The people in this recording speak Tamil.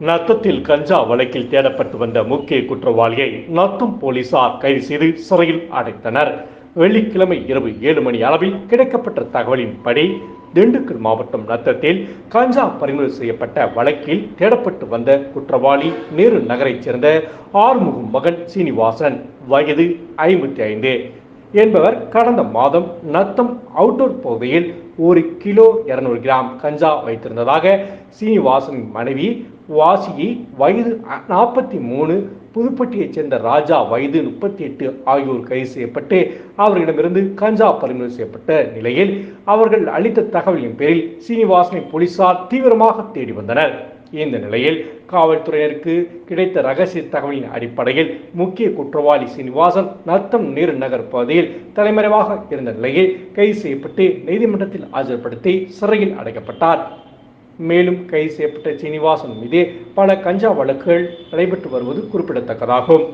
நத்தத்தில் கஞ்சா வழக்கில் தேடப்பட்டு வந்த முக்கிய குற்றவாளியை நத்தம் போலீசார் கைது செய்து சிறையில் அடைத்தனர். வெள்ளிக்கிழமை இரவு ஏழு மணி அளவில் கிடைக்கப்பட்ட தகவலின்படி திண்டுக்கல் மாவட்டம் நத்தத்தில் கஞ்சா பறிமுதல் செய்யப்பட்ட வழக்கில் தேடப்பட்டு வந்த குற்றவாளி நேரு நகரைச் சேர்ந்த ஆறுமுகம் மகன் சீனிவாசன் வயது ஐம்பத்தி ஐந்து. என்பவர் கடந்த மாதம் நத்தம் அவுட்டோர் பகுதியில் ஒரு கிலோ இருநூறு கிராம் கஞ்சா வைத்திருந்ததாக சீனிவாசனின் மனைவி வாசியை வயது நாற்பத்தி மூணு புதுப்பட்டியைச் சேர்ந்த ராஜா வயது முப்பத்தி எட்டு ஆகியோர் கைது செய்யப்பட்டு அவர்களிடமிருந்து கஞ்சா பறிமுதல் செய்யப்பட்ட நிலையில் அவர்கள் அளித்த தகவலின் பேரில் சீனிவாசனை போலீசார் தீவிரமாக தேடி வந்தனர். இந்த நிலையில் காவல்துறையினருக்கு கிடைத்த ரகசிய தகவலின் அடிப்படையில் முக்கிய குற்றவாளி சீனிவாசன் நத்தம் நீர் நகர் பகுதியில் தலைமறைவாக இருந்த நிலையில் கைது செய்யப்பட்டு நீதிமன்றத்தில் ஆஜர்படுத்தி சிறையில் அடைக்கப்பட்டார். மேலும் கைது செய்யப்பட்ட சீனிவாசன் மீது பல கஞ்சா வழக்குகள் நடைபெற்று வருவது குறிப்பிடத்தக்கதாகும்.